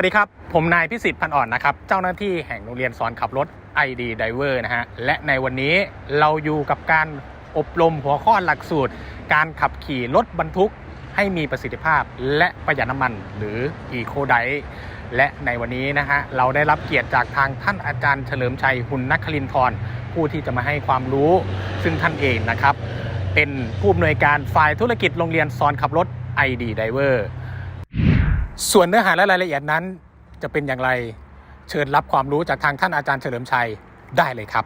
วัสดีครับ ผมนายพิสิทธิ์พันอ่อนนะครับ เจ้าหน้าที่แห่งโรงเรียนสอนขับรถ ID Driver นะฮะ และในวันนี้เราอยู่กับการอบรมหัวข้อหลักสูตร การขับขี่รถบรรทุกให้มีประสิทธิภาพและประหยัดน้ำมันหรือ Eco d i และในวันนี้นะฮะ เราได้รับเกียรติจากทางท่านอาจารย์เฉลิมชัยหุนนักคลินทรผู้ที่จะมาให้ความรู้ ซึ่งท่านเองนะครับ เป็นผู้อำนวยการฝ่ายธุรกิจโรงเรียนสอนขับรถ ID Driver ส่วนเนื้อหาและรายละเอียดนั้น จะเป็นอย่างไรเชิญรับความรู้จากทางท่านอาจารย์เฉลิมชัยได้เลยครับ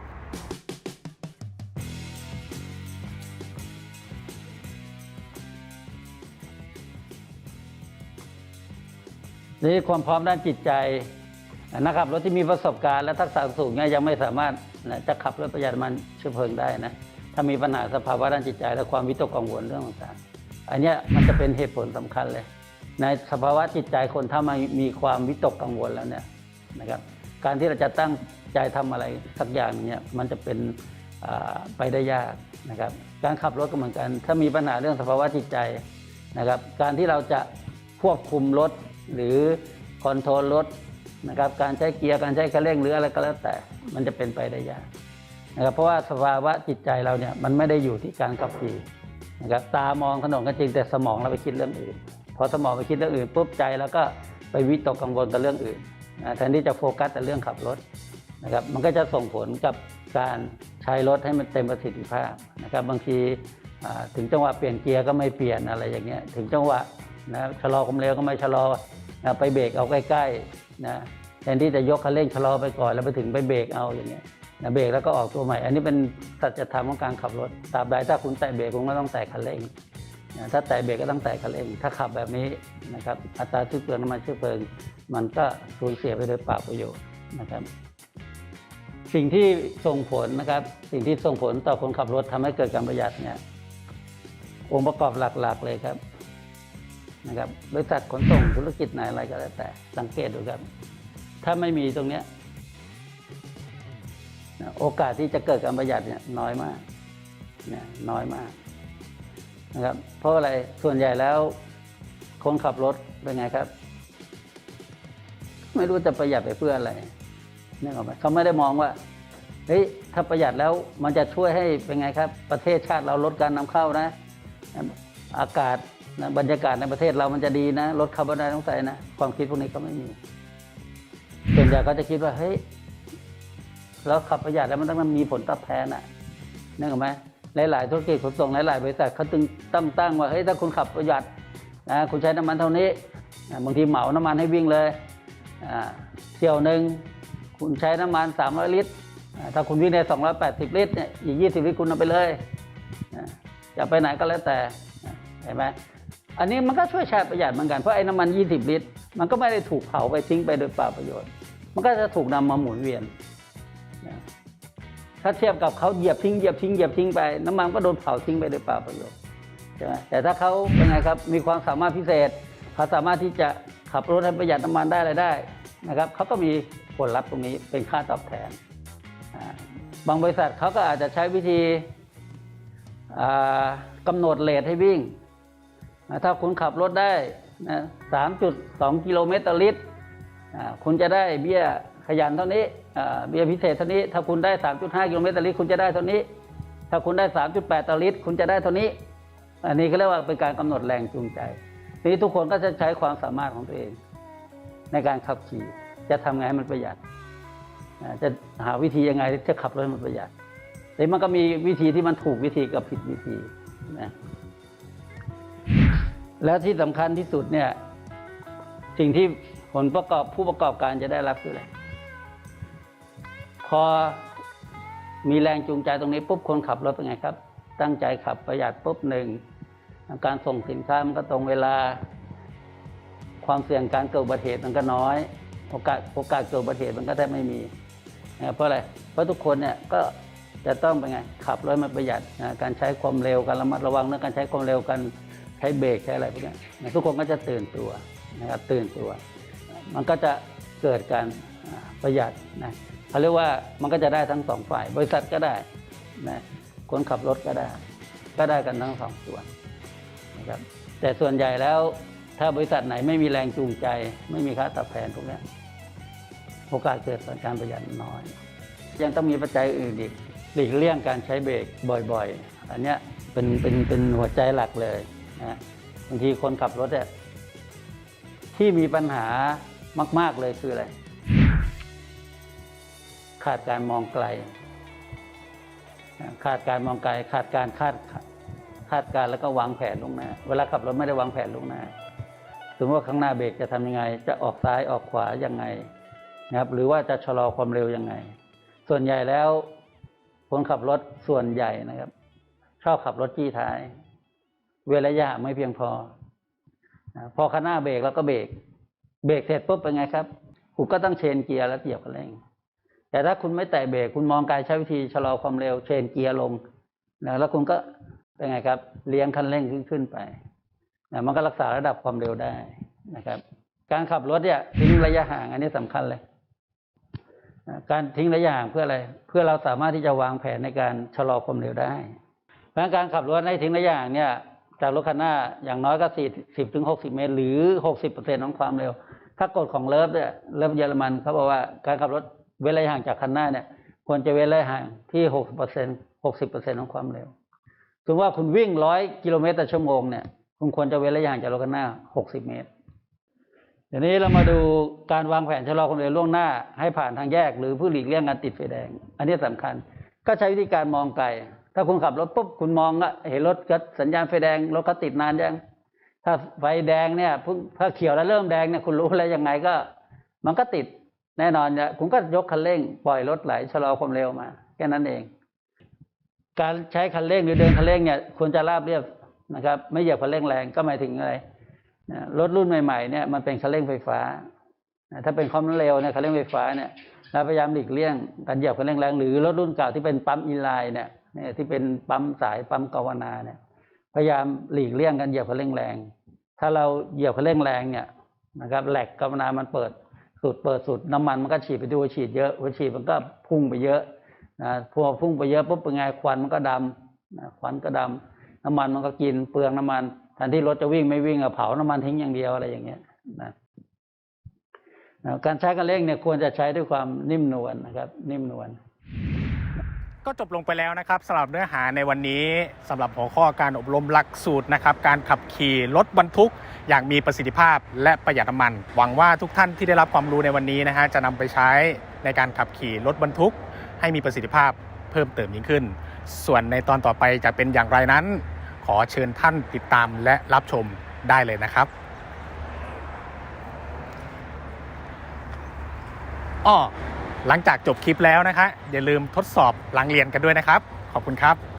นี่ความพร้อมด้านจิตใจนะครับรถที่มีประสบการณ์และทักษะสูงเนี่ยยังไม่สามารถนะจะขับรถประหยัดมันเชื้อเพลิงได้นะถ้ามีปัญหาสภาวะด้านจิตใจ และความวิตกกังวลเรื่องต่างๆอันนี้มันจะเป็นเหตุผลสำคัญเลย ในสภาวะจิตใจคนถ้ามันมีความวิตกกังวลแล้วเนี่ยนะครับ การที่เราจะตั้งใจทำอะไรสักอย่างเนี่ยมันจะเป็นไปได้ยากนะครับ การขับรถก็เหมือนกัน ถ้ามีปัญหาเรื่องสภาวะจิตใจนะครับ การที่เราจะควบคุมรถหรือคอนโทรลรถนะครับ การใช้เกียร์การใช้คันเร่งหรืออะไรก็แล้วแต่ มันจะเป็นไปได้ยากนะครับเพราะว่าสภาวะจิตใจเราเนี่ยมันไม่ได้อยู่ที่การขับขี่นะครับตามองถนนก็จริงแต่สมองเราไปคิดเรื่องอื่น อสมองไปคิดเรื่องอื่นปุ๊บใจแล้วก็ไปวิตกกังวลกับเรื่องอื่นแทนที่จะโฟกัสแต่เรื่องขับรถนะครับมันก็จะส่งผลกับการใช้รถให้มันเต็มประสิทธิภาพนะครับบางทีถึงจังหวะเปลี่ยนเกียร์ก็ไม่เปลี่ยนอะไรอย่างเงี้ยถึงจังหวะนะชะลอความเร็วก็ไม่ชะลอนะไปเบรกเอาใกล้ๆนะแทนที่จะยกคันเร่งชะลอไปก่อนแล้วไปถึงไปเบรกเอาอย่างเงี้ยนะเบรกแล้วก็ออกตัวใหม่ อันนี้เป็นสัจธรรมของการขับรถตราบใดถ้าคุณแตะเบรกคุณก็ต้องแตะคันเร่ง ถ้าแตะเบรกก็ต้องแตะคันเร่ง ถ้าขับแบบนี้นะครับอัตราชื้อเปลืองน้ำมันเชื้อเพลิง มันก็สูญเสียไปโดยเปล่าประโยชน์นะครับ สิ่งที่ส่งผลนะครับ สิ่งที่ส่งผลต่อคนขับรถทำให้เกิดการประหยัดเนี่ยองค์ประกอบหลักๆเลยครับนะครับบริษัทขนส่งธุรกิจไหนอะไรก็แล้วแต่ สังเกตดูครับ ถ้าไม่มีตรงเนี้ยโอกาสที่จะเกิดการประหยัดเนี่ยน้อยมากเนี่ยน้อยมาก นะครับเพราะอะไรส่วนใหญ่แล้วคนขับรถเป็นไงครับ ไม่รู้จะประหยัดไปเพื่ออะไรนึกออกไหมเขาไม่ได้มองว่าเฮ้ยถ้าประหยัดแล้วมันจะช่วยให้เป็นไงครับ ประเทศชาติเราลดการนำเข้านะ อากาศนะบรรยากาศในประเทศเรามันจะดีนะ ลดคาร์บอนไดออกไซด์นะ ความคิดพวกนี้ก็ไม่มีส่วนใหญ่ก็จะคิดว่าเฮ้ยเราขับประหยัดแล้วมันต้องมีผลตอบแทนอะนึกออกไหม หลายๆธุรกิจขนส่งหลายๆบริษัทเขาตึงตั้งตั้งว่าเฮ้ยถ้าคุณขับประหยัดนะคุณใช้น้ำมันเท่านี้บางทีเหมาน้ำมันให้วิ่งเลยเที่ยวหนึ่งคุณใช้น้ำมัน 300 ลิตร ถ้าคุณวิ่งได้ 280 ลิตรเนี่ยอีก 20 ลิตรคุณเอาไปเลยอ่าจะไปไหนก็แล้วแต่เห็นไหมอันนี้มันก็ช่วยแชาติประหยัดเหมือนกันเพราะไอ้น้ำมัน 20 ลิตร มันก็ไม่ได้ถูกเผาไปทิ้งไปโดยเปล่าประโยชน์ มันก็จะถูกนำมาหมุนเวียน ถ้าเทียบกับเขาเหยียบทิ้งเหยียบทิ้งเหยียบทิ้งไป น้ำมันก็โดนเผาทิ้งไปโดยเปล่าประโยชน์ใช่ไหมแต่ถ้าเขาเป็นไงครับมีความสามารถพิเศษเขาสามารถที่จะขับรถให้ประหยัดน้ำมันได้อะไรได้นะครับเขาก็มีผลลัพธ์ตรงนี้เป็นค่าตอบแทน บางบริษัทเขาก็อาจจะใช้วิธีอ่ากำหนดเลทให้วิ่ง ถ้าคุณขับรถได้นะ3.2 กิโลเมตรต่อลิตร คุณจะได้เบี้ย ขยันเท่านี้อ่าเบี้ยพิเศษเท่านี้ ถ้าคุณได้ 3.5 กิโลเมตรต่อลิตรคุณจะได้เท่านี้ ถ้าคุณได้ 3.8 ต่อลิตร คุณจะได้เท่านี้ อันนี้ก็เรียกว่าเป็นการกำหนดแรงจูงใจนี้ทุกคนก็จะใช้ความสามารถของตัวเอง ในการขับขี่ จะทำไงให้มันประหยัด จะหาวิธียังไงที่จะขับรถให้มันประหยัดแต่มันก็มีวิธีที่มันถูกวิธีกับผิดวิธีนะแล้วที่สำคัญที่สุดเนี่ย สิ่งที่ผลประกอบผู้ประกอบการจะได้รับคืออะไร พอมีแรงจูงใจตรงนี้ปุ๊บคนขับรถเป็นไงครับ ตั้งใจขับประหยัดปุ๊บหนึ่งการส่งสินค้ามันก็ตรงเวลา ความเสี่ยงการเกิดอุบัติเหตุมันก็น้อย โอกาสโอกาสเกิดอุบัติเหตุมันก็แทบไม่มีนะเพราะอะไรเพราะทุกคนเนี่ยก็จะต้องเป็นไงขับรถมันประหยัดนะการใช้ความเร็วการระมัดระวังเรื่องการใช้ความเร็วการใช้เบรกใช้อะไรพวกนี้นะทุกคนก็จะตื่นตัวนะครับตื่นตัว มันก็จะเกิดการประหยัดนะ เขาเรียกว่ามันก็จะได้ทั้งสองฝ่าย บริษัทก็ได้นะคนขับรถก็ได้ ก็ได้กันทั้งสองส่วนนะครับแต่ส่วนใหญ่แล้วถ้าบริษัทไหนไม่มีแรงจูงใจ ไม่มีค่าตอบแทนพวกนี้โอกาสเกิดการประหยัดน้อย ยังต้องมีปัจจัยอื่นอีกหลีกเลี่ยงการใช้เบรกบ่อยๆ อันนี้เป็นเป็นเป็นหัวใจหลักเลยนะบางทีคนขับรถเนี่ยที่มีปัญหามาก ๆเลยคืออะไร ขาดการมองไกล ขาดการมองไกล ขาดการคาดคาดการแล้วก็วางแผนลงหน้า เวลาขับรถไม่ได้วางแผนลงหน้าสมมติว่าข้างหน้าเบรกจะทำยังไง จะออกซ้ายออกขวายังไงนะครับ หรือว่าจะชะลอความเร็วยังไง ส่วนใหญ่แล้วคนขับรถส่วนใหญ่นะครับ ชอบขับรถจี้ท้าย เวลายะไม่เพียงพอ พอข้างหน้าเบรกแล้วก็เบรก เบรกเสร็จปุ๊บเป็นไงครับคุณก็ต้องเชนเกียร์แล้วเหยียบคันเร่ง แต่ถ้าคุณไม่แตะเบรกคุณมองไกลใช้วิธีชะลอความเร็วเชนเกียร์ลงนะแล้วคุณก็เป็นไงครับ เลี้ยงคันเร่งขึ้นขึ้นไปนะมันก็รักษาระดับความเร็วได้นะครับ การขับรถเนี่ยทิ้งระยะห่างอันนี้สำคัญเลยนะการทิ้งระยะห่างเพื่ออะไร เพื่อเราสามารถที่จะวางแผนในการชะลอความเร็วได้ เพราะงั้นการขับรถให้ทิ้งระยะห่างเนี่ย จากรถคันหน้าอย่างน้อยก็สี่สิบถึงหกสิบเมตร หรือหกสิบเปอร์เซ็นของความเร็ว ถ้ากฎของเลิฟเนี่ยเลิฟเยอรมันเขาบอกว่าการขับรถ เว้นระยะห่างจากคันหน้าเนี่ย ควรจะเว้นระยะห่างที่หกสิบเปอร์เซ็นหกสิบเปอร์เซ็นของความเร็วสมมติว่าคุณวิ่งร้อยกิโลเมตรต่อชั่วโมงเนี่ย คุณควรจะเว้นระยะห่างจากรถคันหน้าหกสิบเมตรเดี๋ยวนี้เรามาดูการวางแผนชะลอความเร็วล่วงหน้า ให้ผ่านทางแยก หรือผู้หลีกเลี่ยงการติดไฟแดง อันนี้สำคัญ ก็ใช้วิธีการมองไกล ถ้าคุณขับรถปุ๊บคุณมองก็เห็นรถก็สัญญาณไฟแดงรถเขาติดนานยังถ้าไฟแดงเนี่ยเพิ่งถ้าเขียวแล้วเริ่มแดงเนี่ยคุณรู้แล้วยังไงก็ มันก็ติด แน่นอนเนี่ยคุณก็ยกคันเร่งปล่อยรถไหลชะลอความเร็วมาแค่นั้นเอง การใช้คันเร่งหรือเดินคันเร่งเนี่ยควรจะราบเรียบนะครับ ไม่เหยียบคันเร่งแรงก็หมายถึงอะไรรถรุ่นใหม่ๆเนี่ยมันเป็นคันเร่งไฟฟ้า ถ้าเป็นความเร็วเนี่ยคันเร่งไฟฟ้าเนี่ยเราพยายามหลีกเลี่ยงการเหยียบคันเร่งแรง หรือรถรุ่นเก่าที่เป็นปั๊มอินไลน์เนี่ยเนี่ยที่เป็นปั๊มสายปั๊มกาวนาเนี่ยพยายามหลีกเลี่ยงการเหยียบคันเร่งแรง ถ้าเราเหยียบคันเร่งแรงเนี่ยนะครับแหลกกาวนามันเปิด สุดเปิดสุดน้ำมันมันก็ฉีดไปดูฉีดเยอะหัวฉีดมันก็พุ่งไปเยอะนะพอพุ่งไปเยอะปุ๊บเป็นไงควันมันก็ดำนะควันก็ดำน้ำมันมันก็กินเปลืองน้ำมันแทนที่รถจะวิ่งไม่วิ่งอะเผาน้ำมันทิ้งอย่างเดียวอะไรอย่างเงี้ยนะนะการใช้กันเร่งเนี่ยควรจะใช้ด้วยความนิ่มนวลนะครับ นิ่มนวล ก็จบลงไปแล้วนะครับสำหรับเนื้อหาในวันนี้สำหรับหัวข้อการอบรมหลักสูตรนะครับการขับขี่รถบรรทุก อย่างมีประสิทธิภาพและประหยัดน้ำมัน หวังว่าทุกท่านที่ได้รับความรู้ในวันนี้นะฮะจะนำไปใช้ในการขับขี่รถบรรทุก ให้มีประสิทธิภาพเพิ่มเติมยิ่งขึ้น ส่วนในตอนต่อไปจะเป็นอย่างไรนั้น ขอเชิญท่านติดตามและรับชมได้เลยนะครับอ้อ หลังจากจบคลิปแล้วนะคะ อย่าลืมทดสอบหลังเรียนกันด้วยนะครับ ขอบคุณครับ